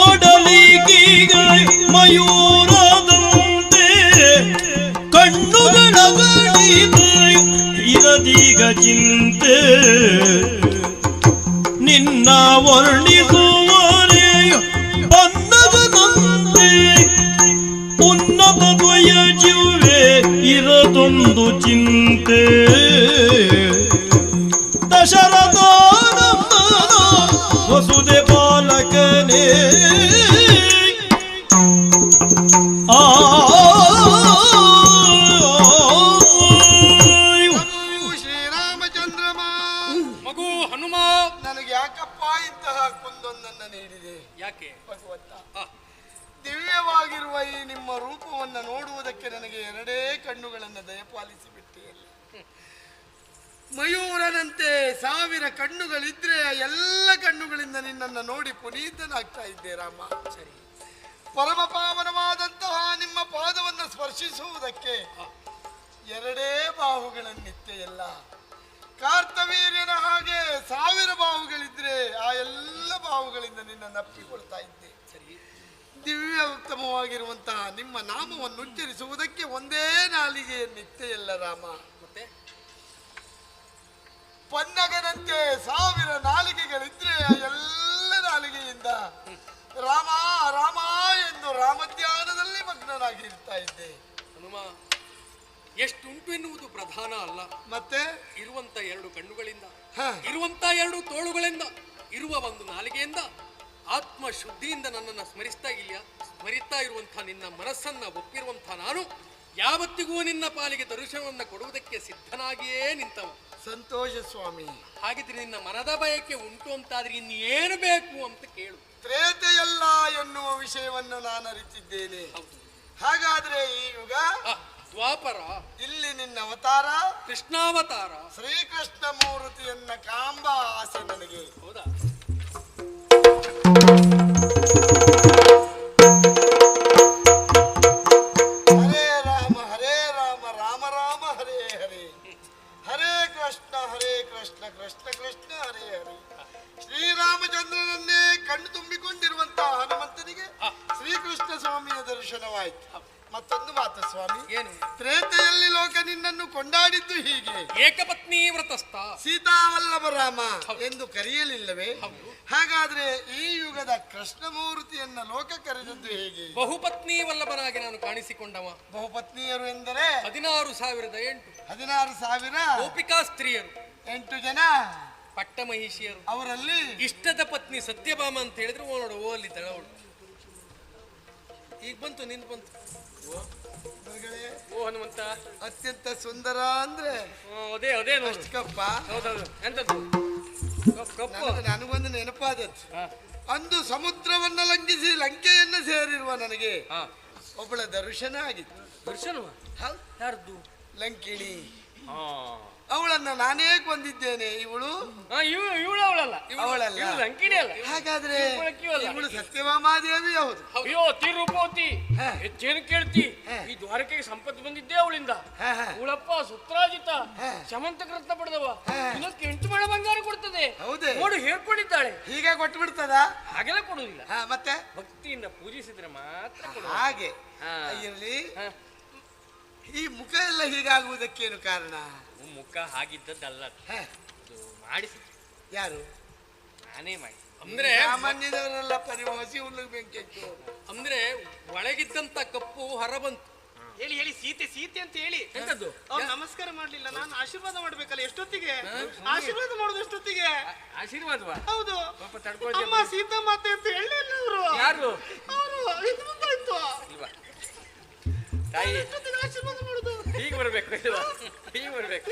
ನೋಡಲಿಕ್ಕೀಗ ಮಯೂರದಂತೆ ಕಣ್ಣುಗಳ ಬಳಿದ ಇರದೀಗ ಚಿಂತೆ ನಿನ್ನ ವರ್ಣಿಸುವರೆ ಶ್ರೀರಾಮಚಂದ್ರಮ ಮಗು ಹನುಮ. ನನಗೆ ಯಾಕಪ್ಪ ಇಂತಹ ಕುಂದೊಂದನ್ನ ನೀಡಿದೆ? ಯಾಕೆ? ಭಗವಂತ. ದಿವ್ಯವಾಗಿರುವ ಈ ನಿಮ್ಮ ರೂಪವನ್ನು ನೋಡುವುದಕ್ಕೆ ನನಗೆ ಎರಡೇ ಕಣ್ಣುಗಳನ್ನು ದಯಪಾಲಿಸಿ ಬಿಟ್ಟಿಯಲ್ಲ ಮಯೂರನಂತೆ ಸಾವಿರ ಕಣ್ಣುಗಳಿದ್ರೆ ಎಲ್ಲ ಕಣ್ಣುಗಳಿಂದ ನಿನ್ನನ್ನು ನೋಡಿ ಪುನೀತನಾಗ್ತಾ ಇದ್ದೆ ರಾಮ. ಸರಿ. ಪರಮ ಪಾವನವಾದಂತಹ ನಿಮ್ಮ ಪಾದವನ್ನು ಸ್ಪರ್ಶಿಸುವುದಕ್ಕೆ ಎರಡೇ ಬಾಹುಗಳನ್ನಿತ್ತೆಯಲ್ಲ ಕಾರ್ತವೀರ್ಯನ ಹಾಗೆ ಸಾವಿರ ಬಾಹುಗಳಿದ್ರೆ ಆ ಎಲ್ಲ ಬಾಹುಗಳಿಂದ ನಿನ್ನ ನಪ್ಪಿಕೊಳ್ತಾ ಇದ್ದೆ. ಸರಿ. ದಿವ್ಯ ಉತ್ತಮವಾಗಿರುವಂತಹ ನಿಮ್ಮ ನಾಮವನ್ನು ಉಚ್ಚರಿಸುವುದಕ್ಕೆ ಒಂದೇ ನಾಲಿಗೆಯನ್ನಿತ್ತೆ ಎಲ್ಲ ರಾಮ. ಮತ್ತೆ? ಪನ್ನಗನಂತೆ ಸಾವಿರ ನಾಲಿಗೆಗಳಿದ್ರೆ ಆ ಎಲ್ಲ ನಾಲಿಗೆಯಿಂದ ರಾಮ ರಾಮ ಎಂದು ರಾಮಧ್ಯಾನದಲ್ಲಿ ಮಗ್ನನಾಗಿ ಇರ್ತಾ ಇದ್ದೆ. ಹನುಮ ಎಷ್ಟುಂಟು ಎನ್ನುವುದು ಪ್ರಧಾನ ಅಲ್ಲ. ಮತ್ತೆ? ಇರುವಂತ ಎರಡು ಕಣ್ಣುಗಳಿಂದ ಇರುವಂತ ಎರಡು ತೋಳುಗಳಿಂದ ಇರುವ ಒಂದು ನಾಲಿಗೆಯಿಂದ ಆತ್ಮ ಶುದ್ಧಿಯಿಂದ ನನ್ನನ್ನು ಸ್ಮರಿಸ್ತಾ ಇಲ್ಲ ಸ್ಮರಿತಾ ಇರುವಂತಹ ನಿನ್ನ ಮನಸ್ಸನ್ನ ಒಪ್ಪಿರುವಂತಹ ನಾನು ಯಾವತ್ತಿಗೂ ನಿನ್ನ ಪಾಲಿಗೆ ದರ್ಶನವನ್ನ ಕೊಡುವುದಕ್ಕೆ ಸಿದ್ಧನಾಗಿಯೇ ನಿಂತವ ಸಂತೋಷ ಸ್ವಾಮಿ. ಹಾಗಿದ್ರೆ ನಿನ್ನ ಮನದ ಬಯಕೆ ಉಂಟು ಅಂತಾದ್ರೆ ಇನ್ನೇನು ಬೇಕು ಅಂತ ಕೇಳು. ತ್ರೇತೆಯಲ್ಲ ಎನ್ನುವ ವಿಷಯವನ್ನು ನಾನು ಅರಿತಿದ್ದೇನೆ. ಹೌದು. ಹಾಗಾದ್ರೆ ಈ ಯುಗ? ದ್ವಾಪರ. ಇಲ್ಲಿ ನಿನ್ನ ಅವತಾರ? ಕೃಷ್ಣಾವತಾರ. ಶ್ರೀಕೃಷ್ಣ ಮೂರ್ತಿಯನ್ನ ಕಾಂಬ ಆಸೆ ನನಗೆ. ಹೌದಾ? ಎಂಟು ಜನ ಪಟ್ಟಮಹಿಷಿಯರು. ಅವರಲ್ಲಿ ಇಷ್ಟದ ಪತ್ನಿ ಸತ್ಯಭಾಮ ಅಂತ ಹೇಳಿದ್ರು ಓ ನೋಡು ಓ ಅಲ್ಲಿ ಅವಳು. ಈಗ ಬಂತು ನಿನ್ ಬಂತು. ಓ ಹನುಮಂತ. ಅತ್ಯಂತ ಸುಂದರ ಅಂದ್ರೆ ಅದೇ ಅದೇ ಕಪ್ಪ ಹೌದೌದು ಎಂತದ್ದು ಕಪ್ಪ. ಕಪ್ಪು ನನಗೆ ನನಗೊಂದು ನೆನಪಾದದ್ದು. ಅಂದು ಸಮುದ್ರವನ್ನ ಲಂಘಿಸಿ ಲಂಕೆಯನ್ನ ಸೇರಿರುವ ನನಗೆ. ಒಬ್ಬಳ ದರ್ಶನ ಆಗಿತ್ತು. ದರ್ಶನವ? ಯಾರ್ದು? ಲಂಕಿಣಿ. ಹಾ. ಅವಳನ್ನ ನಾನೇ ಕೊಂದಿದ್ದೇನೆ ಇವಳು? ಹಾ, ಇವ್ ಇವಳು ಅವಳಲ್ಲ. ಅವಳಲ್ಲ. ಇವಳು ಅಂಕಿಣಿ ಅಲ್ಲ. ಹಾಗಾದ್ರೆ ಇವಳು ಸತ್ಯಭಾಮಾದೇವಿ ಹೌದು. ಅಯ್ಯೋ ತಿರುಪತಿ. ಹಾ. ಹೆಚ್ಚೇನು ಕೇಳ್ತಿ? ಈ ದ್ವಾರಕೆಗೆ ಸಂಪತ್ತು ಬಂದಿದ್ದೆ ಅವಳಿಂದ. ಹಾ, ಹಾ. ಅವಳಪ್ಪ ಸುತ್ರಾಜಿತ. ಹಾ. ಶಮಂತಕ ರತ್ನ ಪಡೆದವ. ಹಾ. ಇನ್ನೊಂದು ಎಂಟು ಮಳೆ ಬಂಗಾರ ಕೊಡ್ತದೆ. ಹೌದೇ? ನೋಡು ಹೇಳ್ಕೊಂಡಿದ್ದಾಳೆ. ಹೀಗೆ ಕೊಟ್ಟು ಬಿಡ್ತದ? ಹಾಗೆಲ್ಲ ಕೊಡುವುದಿಲ್ಲ. ಮತ್ತೆ? ಭಕ್ತಿಯಿಂದ ಪೂಜಿಸಿದ್ರೆ ಮಾತ್ರ ಹಾಗೆ. ಹಾ. ಇರಲಿ ಹಾ. ಈ ಮುಖ ಎಲ್ಲ ಹೀಗಾಗುವುದಕ್ಕೇನು ಕಾರಣ? ಮುಖ ಹಾಗಿದ್ದದ್ದಲ್ಲ. ಅದು. ಮಾಡಿಸಿ. ಯಾರು? ನಾನೇ ಮಾಡಿ ಅಂದ್ರೆ ಸಾಮಾನ್ಯದವರೆಲ್ಲ ಪರಿವಸಿ ಹುಲ್ಲಿಗೆ ಬೆಂಕಿ ಹಚ್ಚು. ಅಂದ್ರೆ ಒಳಗಿದ್ದಂತ ಕಪ್ಪು ಹೊರ ಬಂತು. ಹೇಳಿ ಹೇಳಿ ಸೀತೆ ಸೀತೆ ಅಂತ ಹೇಳಿ. ಎಂತದ್ದು? ಅವ್ರು ನಮಸ್ಕಾರ ಮಾಡ್ಲಿಲ್ಲ ನಾನು ಆಶೀರ್ವಾದ ಮಾಡ್ಬೇಕಲ್ಲ ಎಷ್ಟೊತ್ತಿಗೆ? ಆಶೀರ್ವಾದ ಮಾಡುದು ಎಷ್ಟೊತ್ತಿಗೆ? ಆಶೀರ್ವಾದ ಹೌದು. ಪಾಪ ತಡ್ಕೊಳ್ಳಿ ಅಮ್ಮ ಸೀತಾ ಮಾತೆ ಅಂತ ಹೇಳಿಲ್ಲ ಅವರು. ಯಾರು? ಅವರು ತಾಯಿ. ಎಷ್ಟೊತ್ತಿಗೆ ಆಶೀರ್ವಾದ ಹೀಗೆ ಬರ್ಬೇಕು ಹೀಗೆ ಬರ್ಬೇಕು?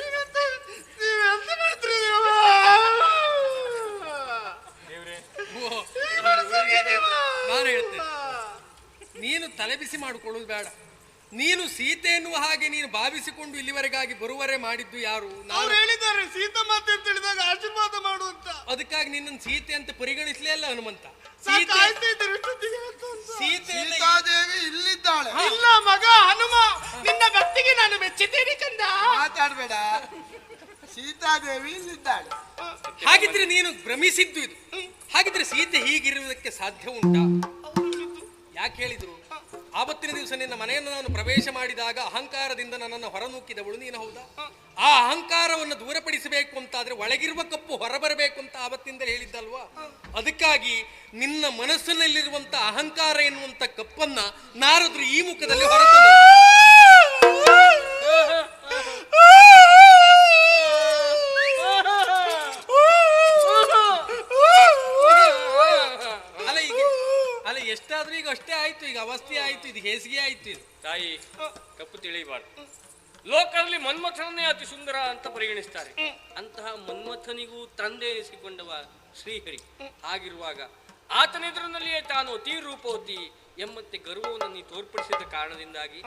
ದೇವ್ರೆ ಹೇಳ್ತೇನೆ. ನೀನು ತಲೆ ಬಿಸಿ ಮಾಡಿಕೊಳ್ಳುದು ಬೇಡ. ನೀನು ಸೀತೆ ಎನ್ನುವ ಹಾಗೆ ನೀನು ಭಾವಿಸಿಕೊಂಡು ಇಲ್ಲಿವರೆಗಾಗಿ ಬರುವರೆ ಮಾಡಿದ್ದು ಯಾರು? ಅವ್ರು ನಾನು ಹೇಳಿದ್ದಾರೆ ಸೀತಾ ಮಾತೆ ಅಂತ ಹೇಳಿದಾಗ ಆಶೀರ್ವಾದ ಮಾಡು ಅಂತ. ಅದಕ್ಕಾಗಿ ನಿನ್ನನ್ನು ಸೀತೆ ಅಂತ ಪರಿಗಣಿಸಲೇ ಅಲ್ಲ ಹನುಮಂತ. ಸೀತಾ ಸೀತೆ ಕಾಯ್ತಾ ಇದ್ದೆ ಇಷ್ಟೊತ್ತಿಗೆ ಅಂತ ಅಂತ. ಸೀತೆಯನ್ನ ಸೀತಾದೇವಿ ಇಲ್ಲಿದ್ದಾಳೆ. ಇಲ್ಲ ಮಗ ಹನುಮ ನಿನ್ನ ಭಕ್ತಿಗೆ ನಾನು ಮೆಚ್ಚಿದ್ದೇನೆ ಚಂದ ಮಾತಾಡ್ಬೇಡ. ಸೀತಾದೇವಿ ಇಲ್ಲಿದ್ದಾಳೆ. ಹಾಗಿದ್ರೆ ನೀನು ಭ್ರಮಿಸಿದ್ದು ಇದು. ಹಾಗಿದ್ರೆ ಸೀತೆ ಹೀಗಿರುವುದಕ್ಕೆ ಸಾಧ್ಯ ಉಂಟಾ? ಯಾಕೆ ಹೇಳಿದ್ರು? ಆವತ್ತಿನ ದಿವಸ ನಿನ್ನ ಮನೆಯನ್ನು ನಾನು ಪ್ರವೇಶ ಮಾಡಿದಾಗ ಅಹಂಕಾರದಿಂದ ನನ್ನನ್ನು ಹೊರನೂಕಿದವಳು. ನೀನು ಹೌದಾ? ಆ ಅಹಂಕಾರವನ್ನು ದೂರಪಡಿಸಬೇಕು ಅಂತಾದ್ರೆ ಒಳಗಿರುವ ಕಪ್ಪು ಹೊರಬರಬೇಕು ಅಂತ ಆವತ್ತಿಂದ ಹೇಳಿದ್ದಲ್ವಾ? ಅದಕ್ಕಾಗಿ ನಿನ್ನ ಮನಸ್ಸಿನಲ್ಲಿರುವಂತ ಅಹಂಕಾರ ಎನ್ನುವಂತ ಕಪ್ಪನ್ನ ನಾರದ್ರು ಈ ಮುಖದಲ್ಲಿ ಹೊರತಂದರು ಅಲ್ಲ ಈಗ ಅಲ್ಲ ಎಷ್ಟಾದ್ರೂ ಈಗ ಅಷ್ಟೇ ಆಯ್ತು ಈಗ ಅವಸ್ಥೆ ಆಯ್ತು ಇದು ಹೇಸಿಗೆ ಆಯ್ತು ಇದು. ತಾಯಿ ತಪ್ಪು ತಿಳಿಬಾರ್ದು. ಲೋಕದಲ್ಲಿ ಮನ್ಮಥನನ್ನೇ ಅತಿ ಸುಂದರ ಅಂತ ಪರಿಗಣಿಸ್ತಾರೆ. ಅಂತಹ ಮನ್ಮಥನಿಗೂ ತಂದೆ ಎನಿಸಿಕೊಂಡವ ಶ್ರೀಹರಿ. ಆಗಿರುವಾಗ ಆತನೆದುರಿನಲ್ಲಿಯೇ ತಾನು ಅತಿ ರೂಪವತಿ ಎಂಬಂತೆ ಗರ್ವವನ್ನು ತೋರ್ಪಡಿಸಿದ ಕಾರಣದಿಂದಾಗಿ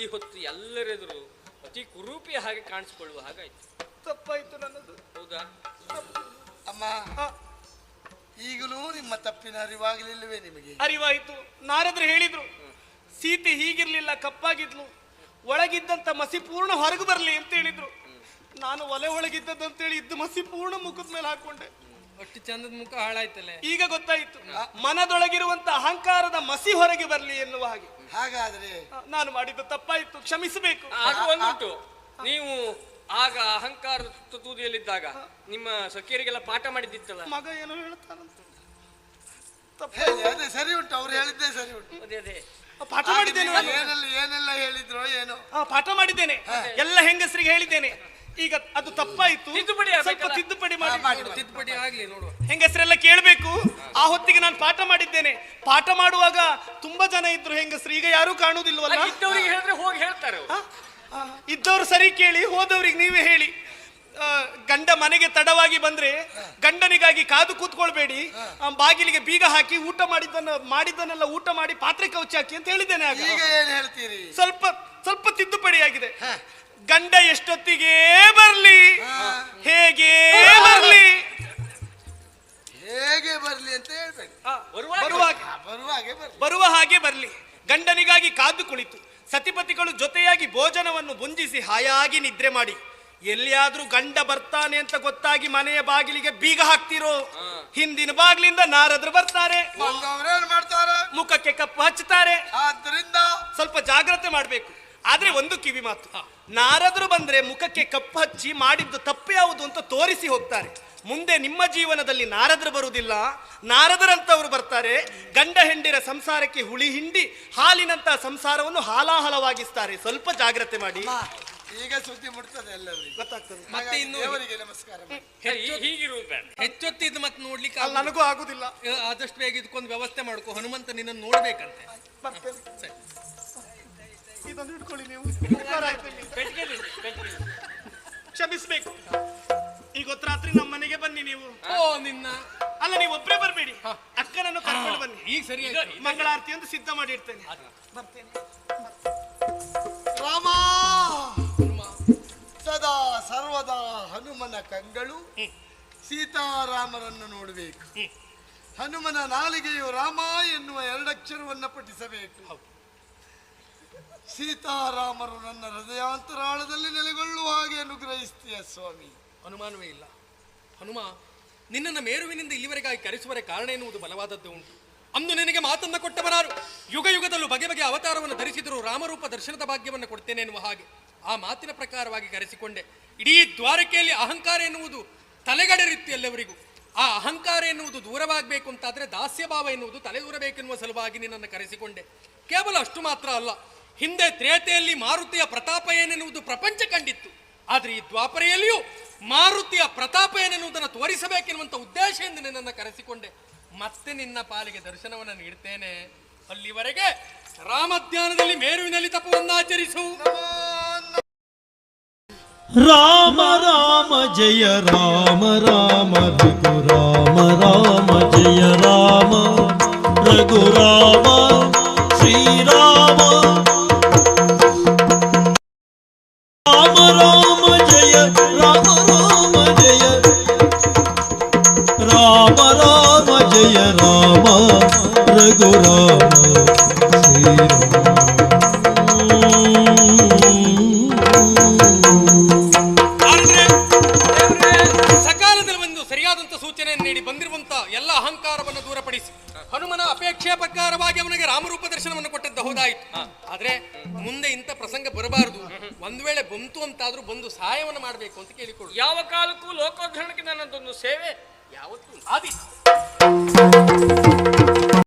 ಈ ಹೊತ್ತು ಎಲ್ಲರೆದುರು ಅತಿ ಕುರೂಪಿಯ ಹಾಗೆ ಕಾಣಿಸಿಕೊಳ್ಳುವ ಹಾಗಾಯ್ತು. ತಪ್ಪಾಯ್ತು ನನ್ನದು. ಹೌದಾ? ಅಮ್ಮ ಈಗಲೂ ನಿಮ್ಮ ತಪ್ಪಿನ ಅರಿವಾಗಲಿಲ್ಲವೇ ನಿಮಗೆ? ಅರಿವಾಯಿತು. ನಾರದ್ರು ಹೇಳಿದ್ರು ಸೀತೆ ಹೀಗಿರ್ಲಿಲ್ಲ ಕಪ್ಪಾಗಿದ್ಲು. ಒಳಗಿದ್ದಂತ ಮಸಿ ಪೂರ್ಣ ಹೊರಗೆ ಬರ್ಲಿ ಅಂತ ಹೇಳಿದ್ರು. ನಾನು ಒಲೆ ಒಳಗಿದ್ದದ್ದು ಹೇಳಿ ಇದ್ದು ಮಸಿ ಪೂರ್ಣ ಮುಖದ ಮೇಲೆ ಹಾಕೊಂಡೆ. ಒಟ್ಟು ಚಂದದ ಮುಖ ಹಾಳಾಯ್ತಲ್ಲ ಈಗ ಗೊತ್ತಾಯಿತು. ಮನದೊಳಗಿರುವಂತ ಅಹಂಕಾರದ ಮಸಿ ಹೊರಗೆ ಬರಲಿ ಎನ್ನುವ ಹಾಗೆ. ಹಾಗಾದ್ರೆ ನಾನು ಮಾಡಿದ್ದು ತಪ್ಪಾಯಿತು. ಕ್ಷಮಿಸಬೇಕು. ಒಂದುಂಟು ನೀವು ಆಗ ಅಹಂಕಾರ ತುದಿಯಲ್ಲಿದ್ದಾಗ ನಿಮ್ಮ ಸಖಿಯರಿಗೆಲ್ಲ ಪಾಠ ಮಾಡಿದ್ದಿತ್ತಲ್ಲ? ಮಗ ಏನೋ ಹೇಳ್ತಾನಂತ. ತಪ್ಪು. ಹೇಳಿ ಅದೇ ಸರಿ ಉಂಟು ಅವ್ರು ಹೇಳಿದ್ದೇ ಸರಿ ಉಂಟು. ಅದೇ ಅದೇ. ಪಾಠ ಮಾಡಿದ್ದೇನೆ ನಾನು. ಏನೆಲ್ಲ ಏನೆಲ್ಲ ಹೇಳಿದ್ರು ಏನೋ. ಆ, ಪಾಠ ಮಾಡಿದ್ದೇನೆ. ಎಲ್ಲ ಹೆಂಗಸರಿಗೆ ಹೇಳಿದ್ದೇನೆ. ಈಗ ಅದು ತಪ್ಪಾಯ್ತು. ತಿದ್ದುಪಡಿ ಸ್ವಲ್ಪ ಆಗ್ಬೇಕಲ್ಲ? ತಿದ್ದುಪಡಿ ಮಾಡಿ. ತಿದ್ದುಪಡಿ ಆಗ್ಲಿ ನೋಡುವ. ಹೆಂಗಸರೆಲ್ಲ ಕೇಳಬೇಕು. ಆ ಹೊತ್ತಿಗೆ ನಾನು ಪಾಠ ಮಾಡಿದ್ದೇನೆ. ಪಾಠ ಮಾಡುವಾಗ ತುಂಬಾ ಜನ ಇದ್ರು ಹೆಂಗಸರು. ಈಗ ಯಾರು ಕಾಣುವುದಿಲ್ವಲ್ಲ? ಅಲ್ಲ, ಇದ್ದವರಿಗೆ ಹೇಳಿದ್ರೆ ಹೋಗಿ ಹೇಳ್ತಾರೆ ಅವ್ರು. ಇದ್ದವ್ರು ಸರಿ ಕೇಳಿ ಹೋದವ್ರಿಗೆ ನೀವೇ ಹೇಳಿ. ಗಂಡ ಮನೆಗೆ ತಡವಾಗಿ ಬಂದ್ರೆ ಗಂಡನಿಗಾಗಿ ಕಾದು ಕೂತ್ಕೊಳ್ಬೇಡಿ. ಬಾಗಿಲಿಗೆ ಬೀಗ ಹಾಕಿ ಊಟ ಮಾಡಿದ್ದನ್ನ ಮಾಡಿದ್ದನ್ನೆಲ್ಲ ಊಟ ಮಾಡಿ ಪಾತ್ರೆ ಕೌಚಿ ಹಾಕಿ ಅಂತ ಹೇಳಿದ್ದೇನೆ ಆಗ. ಈಗ ಏನ್ ಹೇಳ್ತೀರಿ? ಸ್ವಲ್ಪ ಸ್ವಲ್ಪ ತಿದ್ದುಪಡಿ ಆಗಿದೆ. ಗಂಡ ಎಷ್ಟೊತ್ತಿಗೆ ಬರ್ಲಿ? ಹೇಗೆ ಬರ್ಲಿ? ಹೇಗೆ ಬರ್ಲಿ ಅಂತ ಹೇಳ್ಬೇಕು ಬರುವಾಗೆ ಬರ್ಲಿ. ಬರುವ ಹಾಗೆ ಬರ್ಲಿ. ಗಂಡನಿಗಾಗಿ ಕಾದು ಕುಳಿತು. ಸತಿಪತಿಗಳು ಜೊತೆಯಾಗಿ ಭೋಜನವನ್ನು ಮುಂಜಿಸಿ ಹಾಯಾಗಿ ನಿದ್ರೆ ಮಾಡಿ ಎಲ್ಲಿಯಾದ್ರೂ ಗಂಡ ಬರ್ತಾನೆ ಅಂತ ಗೊತ್ತಾಗಿ ಮನೆಯ ಬಾಗಿಲಿಗೆ ಬೀಗ ಹಾಕ್ತಿರೋ ಹಿಂದಿನ ಬಾಗಿಲಿಂದ ನಾರದ್ರು ಬರ್ತಾರೆ. ಮುಖಕ್ಕೆ ಕಪ್ಪು ಹಚ್ಚುತ್ತಾರೆ. ಸ್ವಲ್ಪ ಜಾಗ್ರತೆ ಮಾಡಬೇಕು. ಆದ್ರೆ ಒಂದು ಕಿವಿ ಮಾತು ನಾರದ್ರು ಬಂದ್ರೆ ಮುಖಕ್ಕೆ ಕಪ್ಪು ಹಚ್ಚಿ ಮಾಡಿದ್ದು ತಪ್ಪು ಯಾವುದು ಅಂತ ತೋರಿಸಿ ಹೋಗ್ತಾರೆ. ಮುಂದೆ ನಿಮ್ಮ ಜೀವನದಲ್ಲಿ ನಾರದ್ರು ಬರುವುದಿಲ್ಲ. ನಾರದರಂತವರು ಬರ್ತಾರೆ. ಗಂಡ ಹೆಂಡಿರ ಸಂಸಾರಕ್ಕೆ ಹುಳಿ ಹಿಂಡಿ ಹಾಲಿನಂತಹ ಸಂಸಾರವನ್ನು ಹಾಲಾಹಲವಾಗಿಸ್ತಾರೆ. ಸ್ವಲ್ಪ ಜಾಗ್ರತೆ ಮಾಡಿ. ಈಗ ಸುದ್ದಿ ಮುಟ್ತದೆ ಎಲ್ಲರಿಗೂ. ಗೊತ್ತಾಗ್ತದೆ. ಮತ್ತೆ ಇನ್ನು ದೇವರಿಗೆ ನಮಸ್ಕಾರ ಮಾಡಿ. ಹೀ- ಹೀಗಿರುವುದು ಹೆಚ್ಚೊತ್ತಿದ್ದು ಮತ್ತೆ ನೋಡ್ಲಿಕ್ಕೆ ಅಲ್ಲ ನನಗೂ ಆಗುದಿಲ್ಲ. ಆದಷ್ಟು ಬೇಗ ಇದಕ್ಕೊಂದು ವ್ಯವಸ್ಥೆ ಮಾಡ್ಕೊ. ಹನುಮಂತ ನಿನ್ನನ್ನು ನೋಡ್ಬೇಕಂತೆ. ಬರ್ತೇನೆ ಸರಿ. ಇದೊಂದು ಹಿಡ್ಕೊಳ್ಳಿ ನೀವು. ಉಪಕಾರ ಆಯ್ತು ಇಲ್ಲಿ. ಪೆಟ್ಟಿಗೆ ನಿಲ್ಲಿ, ಕ್ಷಮಿಸ್ಬೇಕು. ಈಗ ಹೊತ್ತು ರಾತ್ರಿ ನಮ್ಮ ಮನೆಗೆ ಬನ್ನಿ ನೀವು. ಓ ನಿನ್ನ. ಅಲ್ಲ ನೀವು ಒಬ್ಬರೇ ಬರಬೇಡಿ. ಅಕ್ಕನನ್ನು ಕರ್ಕೊಂಡು ಬನ್ನಿ. ಈಗ ಸರಿ. ಮಂಗಳಾರತಿ ಅಂತ ಸಿದ್ಧ ಮಾಡಿ ಇಡ್ತೇನೆ ಬರ್ತೇನೆ. ರಾಮ! ಸದಾ ಸರ್ವದಾ ಹನುಮನ ಕಂಗಳು. ಸೀತಾರಾಮರನ್ನು ನೋಡಬೇಕು. ಹನುಮನ ನಾಲಿಗೆಯು ರಾಮ ಎನ್ನುವ ಎರಡಕ್ಷರವನ್ನು ಪಠಿಸಬೇಕು. ಸೀತಾರಾಮರು ನನ್ನ ಹೃದಯಾಂತರಾಳದಲ್ಲಿ ನೆಲೆಗೊಳ್ಳುವ ಹಾಗೆ ಅನುಗ್ರಹಿಸ್ತೀಯ ಸ್ವಾಮಿ. ಅನುಮಾನವೇ ಇಲ್ಲ. ಹನುಮ, ನಿನ್ನನ್ನು ಮೇರುವಿನಿಂದ ಇಲ್ಲಿವರೆಗಾಗಿ ಕರೆಸುವರೆ ಕಾರಣ ಎನ್ನುವುದು ಬಲವಾದದ್ದು ಉಂಟು. ಅಂದು ನಿನಗೆ ಮಾತನ್ನು ಕೊಟ್ಟವರಾರು ಯುಗ ಯುಗದಲ್ಲೂ ಬಗೆ ಬಗೆ ಅವತಾರವನ್ನು ಧರಿಸಿದರೂ ರಾಮರೂಪ ದರ್ಶನದ ಭಾಗ್ಯವನ್ನು ಕೊಡ್ತೇನೆ ಎನ್ನುವ ಹಾಗೆ ಆ ಮಾತಿನ ಪ್ರಕಾರವಾಗಿ ಕರೆಸಿಕೊಂಡೆ. ಇಡೀ ದ್ವಾರಕೆಯಲ್ಲಿ ಅಹಂಕಾರ ಎನ್ನುವುದು ತಲೆಗಡರಿತ್ತು ಎಲ್ಲವರಿಗೂ ಆ ಅಹಂಕಾರ ಎನ್ನುವುದು ದೂರವಾಗಬೇಕು ಅಂತಾದರೆ ದಾಸ್ಯಭಾವ ಎನ್ನುವುದು ತಲೆದೂರಬೇಕೆನ್ನುವ ಸಲುವಾಗಿ ನಿನ್ನನ್ನು ಕರೆಸಿಕೊಂಡೆ. ಕೇವಲ ಅಷ್ಟು ಮಾತ್ರ ಅಲ್ಲ. ಹಿಂದೆ ತ್ರೇತೆಯಲ್ಲಿ ಮಾರುತಿಯ ಪ್ರತಾಪ ಏನೆನ್ನುವುದು ಪ್ರಪಂಚ ಕಂಡಿತ್ತು. ಆದರೆ ಈ ದ್ವಾಪರೆಯಲ್ಲಿಯೂ ಮಾರುತಿಯ ಪ್ರತಾಪ ಏನೆನ್ನುವುದನ್ನು ಉದ್ದೇಶ ಉದ್ದೇಶದಿಂದ ನಿನ್ನನ್ನು ಕರೆಸಿಕೊಂಡೆ. ಮತ್ತೆ ನಿನ್ನ ಪಾಲಿಗೆ ದರ್ಶನವನ್ನು ನೀಡ್ತೇನೆ. ಅಲ್ಲಿವರೆಗೆ ರಾಮಧ್ಯಾನದಲ್ಲಿ ಮೇರುವಿನಲ್ಲಿ ತಪವನ್ನಾಚರಿಸು ರಾಮ ರಾಮ, ಜಯ ರಾಮ ರಾಮ, ರಘು, ರಾಮ ರಾಮ, ಜಯ ರಾಮ, ರಘು, ರಾಮ